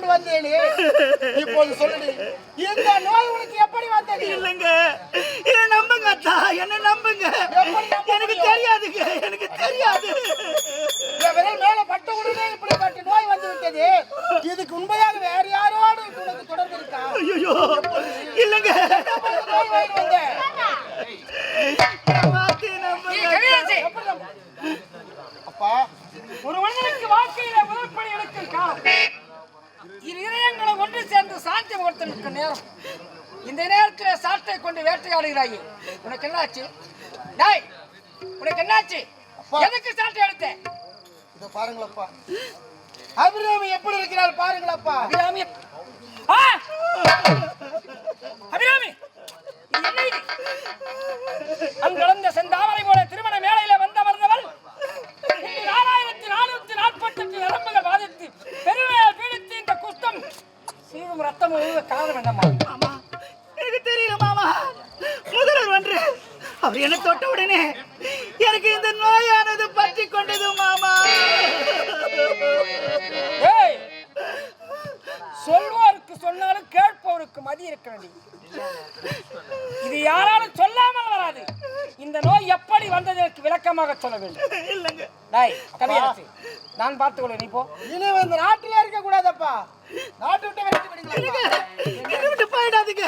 கொண்டு வந்தேனே. இப்போது சொல்லுடி இந்த நோய் உனக்கு எப்படி வந்தது? இல்லைங்க. என்ன நம்புங்க அத்தா என்ன நம்புங்க. எனக்கு? தெரியாதுங்க எனக்கு தெரியாது. விரல் மேல பட்ட உடனே இப்படிப்பட்ட நோய் வந்து விட்டது. இதுக்கு உண்மையாக வேற யாரோடு உனக்கு தொடர்பு இருக்கா? ஐயோ இல்லைங்க. நோய் வாங்கி அப்பா ஒரு ஒன்று சேர்ந்து சாந்தி முகூர்த்தனுக்கு நேரம். இந்த நேரத்தில் சாட்டை கொண்டு வேட்டையாடுகிறாய். உனக்கு என்னாச்சு? டேய் உனக்கு என்னாச்சு? எதுக்கு சாட்டை எடுத்த? இத பாருங்களப்பா. அபிராமி எப்படி இருக்கிறாள் பாருங்களப்பா. அபிராமி! அபிராமி? அங்கலந்த செந்தாமரை போல திருமண ஒழுக காரணம் மாமா. எனக்கு தெரியல மாமா. முதல்வர் ஒன்று அவர் என்ன தொட்ட உடனே எனக்கு இந்த நோயானது பற்றி கொண்டது மாமா. சொல்வோருக்கு சொன்னாலும் கேட்பவருக்கு மதி இருக்க வேண்டியது. இது யாராலும் வராது இந்த நோய் எப்படி வந்தது எனக்கு விளக்கமாக சொல்ல வேண்டும். இல்லைங்க. டாய் கவியரசு நான் பார்த்துக்கொள்ள நீ போ. இனி இந்த நாட்டிலே இருக்க கூடாதப்பா நாட்டு விட்டு விரட்டி போயிடாதீங்க.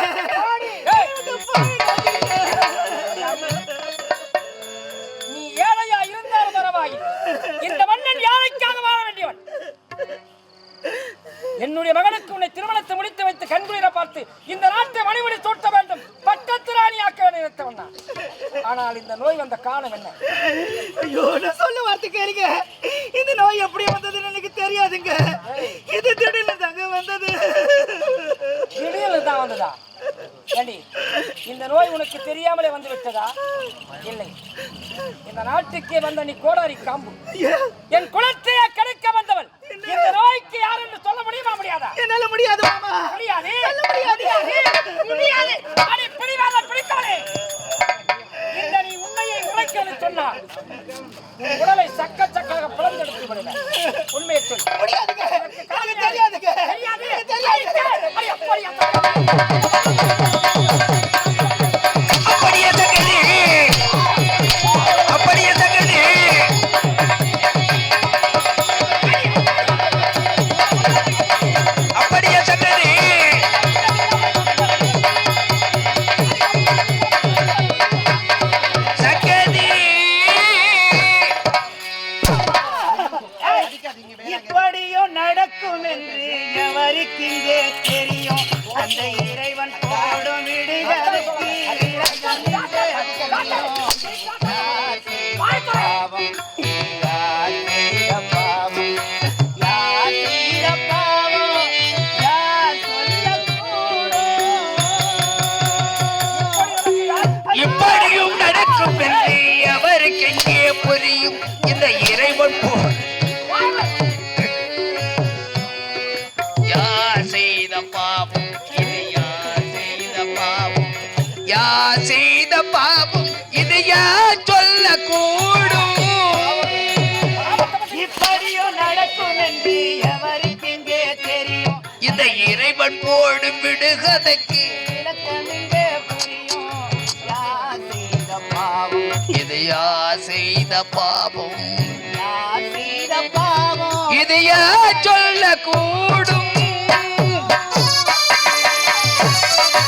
நீ ஏழையா இருந்தாலும் பரவாயில்லை. இந்த மன்னன் யாழைக்காக வாழ வேண்டியவன்? என்னுடைய மகனுக்கு உன்னை திருமணத்தை முடித்து வைத்து கண்குளிர பார்த்து இந்த நாட்டை மணிமணி சூட்ட வேண்டும். பட்டத்து ராணியாக்க நினைத்தவன் நான். ஆனால் இந்த நோய் வந்த காரணம் என்ன? ஐயோ நான் சொல்ல வார்த்தை கேளுங்க. இந்த நோய் எப்படி வந்ததுன்னு எனக்கு தெரியாதுங்க. இது திடீர்னு தாங்க வந்தது. திடீர்னு தான் வந்ததா? ஏண்டி இந்த நோய் உனக்கு தெரியாமலே வந்து விட்டதா? இல்லை. இந்த நாட்டுக்கே வந்த நீ கோடாரி காம்பு? என் குலத்தையே கெடுக்க வந்தவள். இந்த நோய்க்கு யார் என்று சொல்ல முடியுமா முடியாதா என்னால முடியாது மாமா. முடியாது. முடியாது. முடியாது. அடி பிடிவாத பிடித்தவனே. இந்த நீ உண்மையை உரைக்கிறது சொன்னால் உன் உடலை சக்க சக்காக பிளந்தெடுத்து விடுவேன். உண்மையை சொல் முடியாதுங்க. தெரியாதுங்க. தெரியாது. தெரியாது இப்படியும் நடக்கும் என்று எவருக்கு இங்கே தெரியும்? அந்த இறைவன் போடும் விடுதலைக்கு பாவம்? இது யார் செய்த பாவம்? இது யார் சொல்லக்கூடும்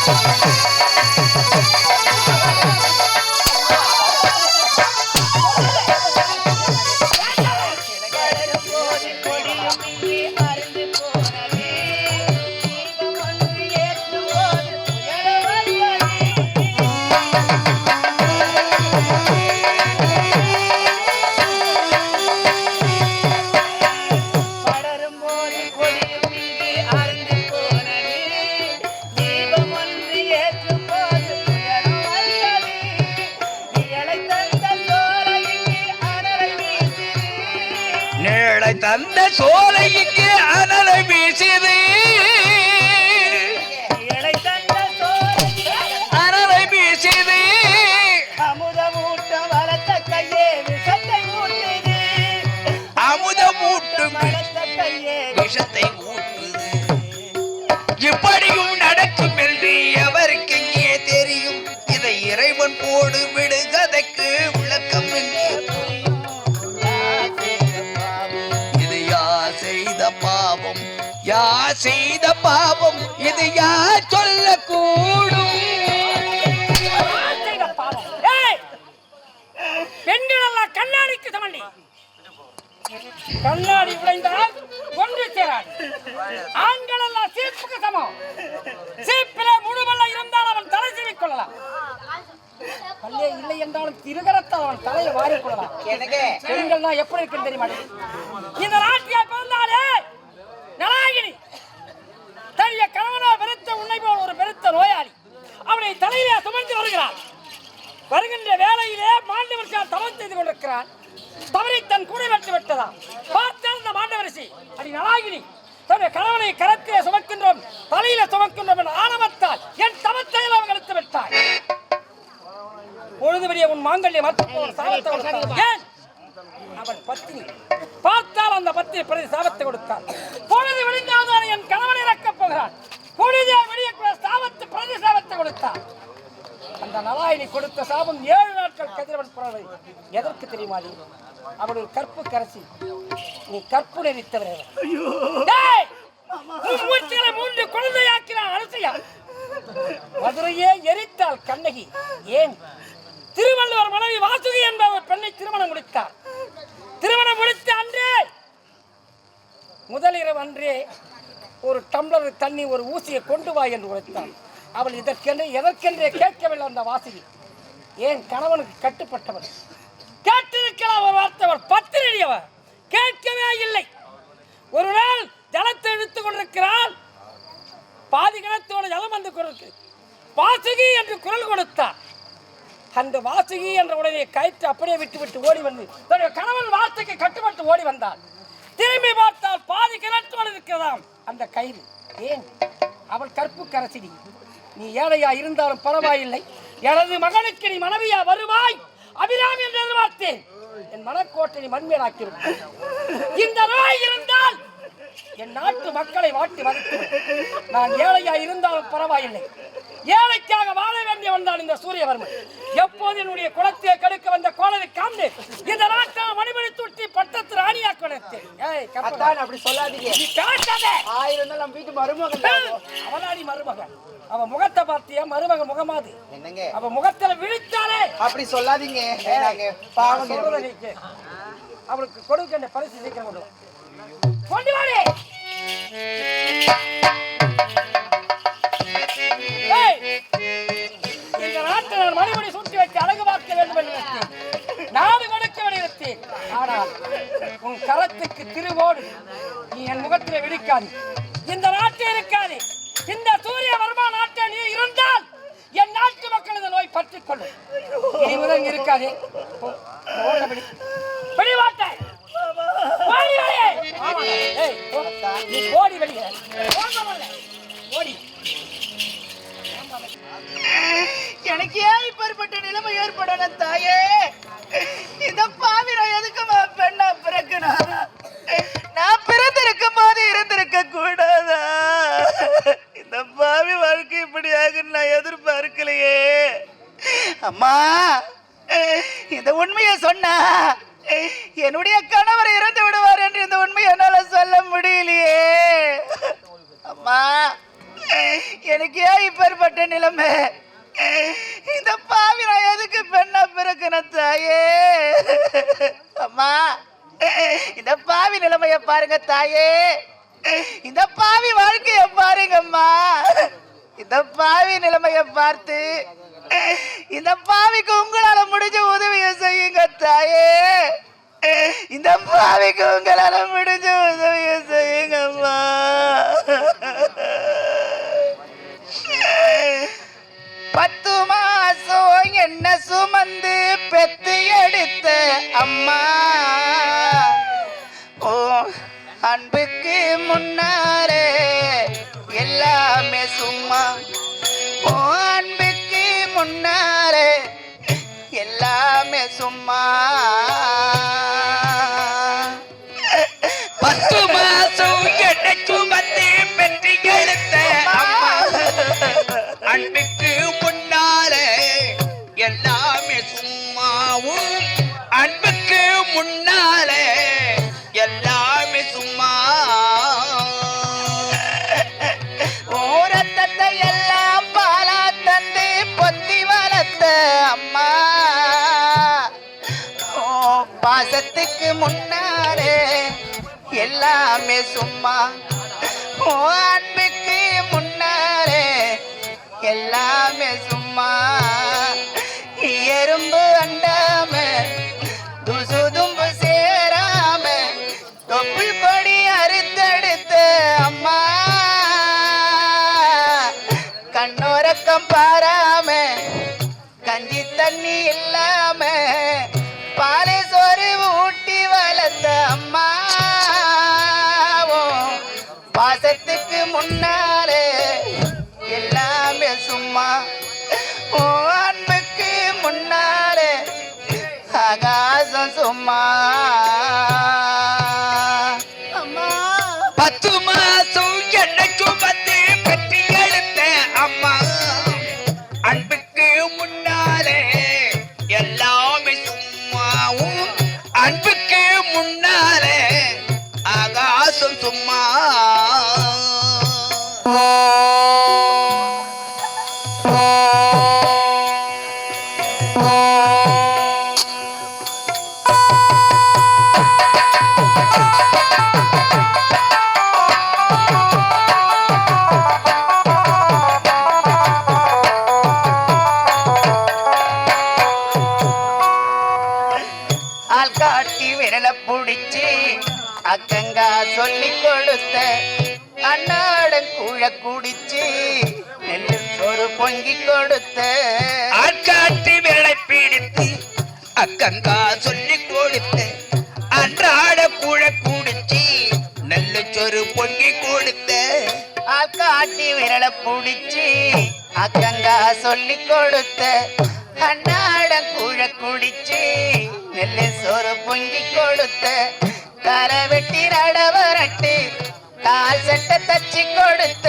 கொடியும் தந்த சோலைக்கு அனலை வீசியது அனலை வீசியது அமுதமூட்டம் வளர்த்த கையே விஷத்தை ஊட்டுது அமுதமூட்டும் வளர்த்த கையே விஷத்தை ஊட்டுது பாவம் இது யார் சொல்லக்கூடும்? யார் செய்த பாவம்? ஏய்! பெண்கள் எல்லாம் கண்ணாடிக்கு சமண்டி. கண்ணாடி உடைந்தால் ஒன்று சேராது. ஆண்கள் எல்லாம் சீப்புக்கு சமம். சீப்பிலே முழுவல்ல இருந்தால் அவன் தலை சீவிக் கொள்ளலாம் பல்லே இல்லை என்றாலும் திருகரத்தால் அவன் தலையை வாரிக் கொள்ளலாம் பெண்கள்னா எப்படி இருக்குன்னு தெரியுமா? இந்த நாட்டியா பிறந்தாலே நலாகினி தன்னுடைய கணவனோ பெருத்த உன்னை போல் ஒரு பெருத்த நோயாளி. அவனை தலையிலே சுமந்து வருகிறான் வருகின்ற வேலையிலே மாண்டவரிசியால் தவம் செய்து கொண்டிருக்கிறான் தவறி தன் கூடை வெட்டு விட்டதாம். பார்த்தால் இந்த மாண்டவரிசி அடி நலாகினி தன்னுடைய கணவனை கரத்திலே சுமக்கின்றோம் தலையில சுமக்கின்றோம் என்ற ஆணவத்தால் என் தவத்தையில் அவன் எடுத்து விட்டாய் பொழுது பெரிய உன் மாங்கல்ய மற்றும் ஏன்? அவன் பத்தினி. பார்த்தால் அந்த பத்தினி பிரதி சாபத்தை கொடுத்தான். பொழுது விழுந்தால்தான் என் கணவனை இறக்கப் போகிறான். பொழுது சாபத்தை கொடுத்தான். அந்த நலாயினி கொடுத்த சாபம் ஏழு நாட்கள் கதிரவன் புறவை எதற்கு தெரியுமா நீ? அவள் ஒரு கற்பு கரசி நீ கற்பு நெறித்தவர் மூன்று குழந்தையாக்கினான் அரசியா மதுரையே எரித்தாள் கண்ணகி. ஏன்? திருவள்ளுவர் மனைவி வாசுகி என்ற ஒரு பெண்ணை திருமணம் முடித்தார். திருமணம் முடித்த அன்றே முதலிரவு அன்றே ஒரு டம்ளர் தண்ணி ஒரு ஊசியை கொண்டு வா என்று உரைத்தாள் அவள் இதற்கென்று எதற்கென்றே கேட்கவில்லை அந்த வாசுகி. ஏன் கணவனுக்கு கட்டுப்பட்டவள்? கேட்டிருக்கலாம் ஒரு வார்த்தை அவள் பத்திரி கேட்கவே இல்லை. ஒரு நாள் ஜலத்தை இழுத்துக் கொண்டிருக்கிறாள். பாதி கிணத்தோடு ஜலம் வந்து கொண்டிருக்கு. வாசுகி என்று குரல் கொடுத்தார். அந்த வாசுகி என்ற உடனே கயிற்று அப்படியே விட்டு விட்டு ஓடி வந்து தன்னுடைய கணவன் வார்த்தைக்கு கட்டுப்பட்டு ஓடி வந்தாள் திரும்பி பார்த்தால் பாதி கிணற்றோடு இருக்கிறதாம் அந்த கயிறு. ஏன்? அவள் கற்பு கரசிடி நீ ஏழையா இருந்தாலும் பரவாயில்லை. எனது மகனுக்கு நீ மனைவியா வருவாய். அபிராமி என்று எதிர்பார்த்தேன். என் மனக்கோட்டை நீ மண்மேலாக்கி விட்டாய். இந்த நோய் இருந்தால் என் நாட்டு மக்களை வாட்டி வதைத்து நான் ஏழையா இருந்தாலும் பரவாயில்லை. ஏழைக்காக வாழ வேண்டியவன் தான் இந்த சூரியவர்மன். எப்போது என்னுடைய குலத்தை கெடுக்க வந்த கோலரை காந்து இந்த நாட்டால் மணிமணி துட்டி பட்டத்து ராணியா. அத்தான் அப்படி சொல்லாதீங்க. ஆயிரம் நம்ம வீட்டு மருமகன். அவனாடி மருமகன். அவன் முகத்தை பார்த்தியா? மருமக முகமாது. என்னங்க? அவன் முகத்துல விழித்தாலே. அப்படி சொல்லாதீங்க. அவளுக்கு கொடுக்கின்ற பரிசு சீக்கிரம் கொண்டு. கொண்டு வாடி. ஏய், இந்த நாட்டை நான் மறுபடி சுட்டி வைத்து அழகு பார்க்க வேண்டும் என்று. நாடு கொடுக்க வலியுறுத்தேன் ஆனால் உன் கரத்துக்கு திருவோடு நீ என் முகத்திலே விழிக்காது. இந்த நாட்டே இருக்காது. இந்த சூரிய வர்மா நாட்டை நீ இருந்தால் என் நாட்டு மக்கள் இந்த நோய் கொள்ளும் இனி முதல் இங்க நீ ஓடி வெளியே. ஓடி. எனக்கு ஏன் இப்பேற்பட்ட நிலைமை ஏற்படணும் தாயே. அம்மா இந்த உண்மையை சொன்னா என்னுடைய கணவர் இறந்து விடுவார் என்று இந்த உண்மையை என்னால சொல்ல முடியலையே. அம்மா எனக்கு ஏன் இப்பேற்பட்ட நிலைமை? இந்த பாவி நான் எதுக்கு பெண்ணா பிறக்கின தாயே? அம்மா இந்த பாவி நிலைமைய பாருங்க தாயே. இந்த பாவி வாழ்க்கைய பாருங்கம்மா. இந்த பாவி நிலைமைய பார்த்து இந்த பாவிக்கு உங்களால முடிஞ்ச உதவியை செய்யுங்க தாயே. இந்த பாவிக்கு உங்களால முடிஞ்ச உதவியை செய்யுங்கம்மா. பத்து மாசம் என்ன சுமந்து பெத்து எடுத்த அம்மா. ஓ அன்புக்கு முன்னாரே எல்லாமே சும்மா. ஓ சும்மா பாசத்துக்கு முன்னாலே எல்லாமே சும்மா. ஓ அன்புக்கு முன்னாலே எல்லாமே சும்மா. எறும்பு அண்டாம கங்கா சொல்லி கொடுத்த அன்றாட கூழ குடிச்சி நல்ல சொரு பொங்கி கொடுத்த ஆள் காட்டி விரல புடிச்சி அக்கங்கா சொல்லி கொடுத்த அன்னாட கூழ குடிச்சி நெல்லு சோறு பொங்கி கொடுத்த தலை வெட்டி நடவரட்டு கால் சட்டை தச்சு கொடுத்த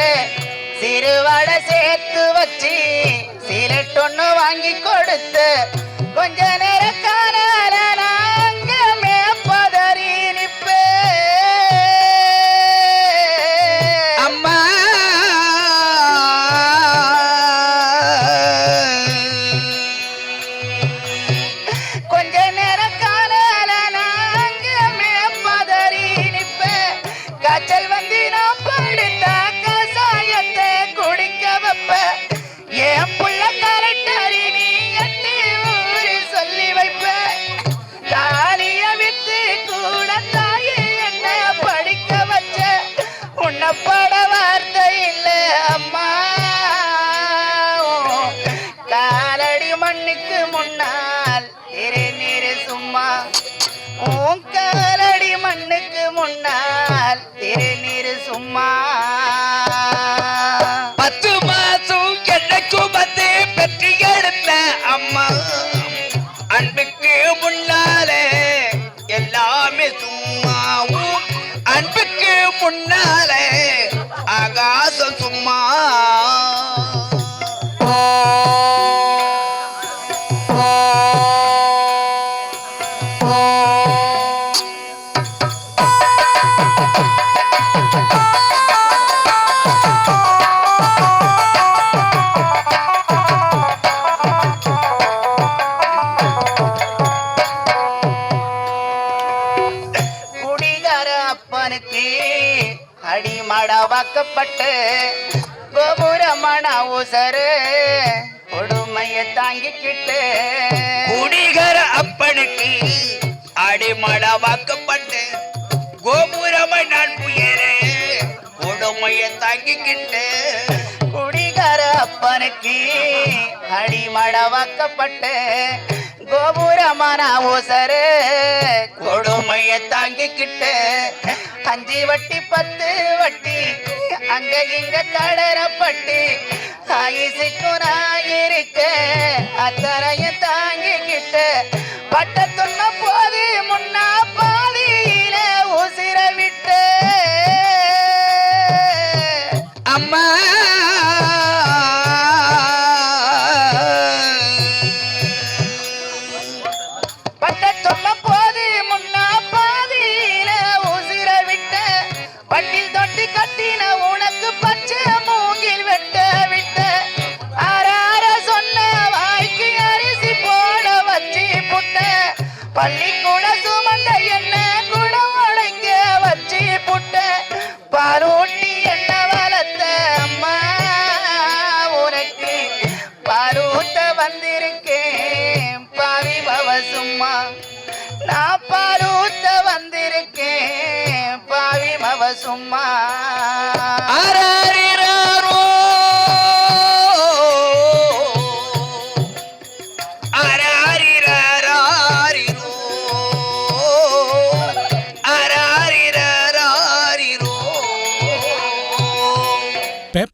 சிறுவட சேர்த்து வச்சு சீலட்டொன்னு வாங்கி கொடுத்த கொஞ்ச நேரம் காலடி மண்ணுக்கு முன்னால். திரு நீரு சும்மா. ஓங்காலடி மண்ணுக்கு முன்னால். திரு நீரு சும்மா. வாக்கப்பட்டு கோபுரமான உசரு கொடுமையை தாங்கிக்கிட்டு குடிகர அப்பனுக்கு அடிமட வாக்கப்பட்டு கோபுரமாய் நான் புயரே கொடுமையை தாங்கிக்கிட்டு குடிகர அப்பனுக்கு அடிமட வாக்கப்பட்டு கோபுரமண உசரு கொடுமைய தாங்கிக்கிட்டு அஞ்சு வட்டி பத்து வட்டி அங்க இங்க கடறப்பட்டு ஆயுசுக்கும் நான் இருக்க அத்தனையும் தாங்கிக்கிட்டு பட்ட துண்ண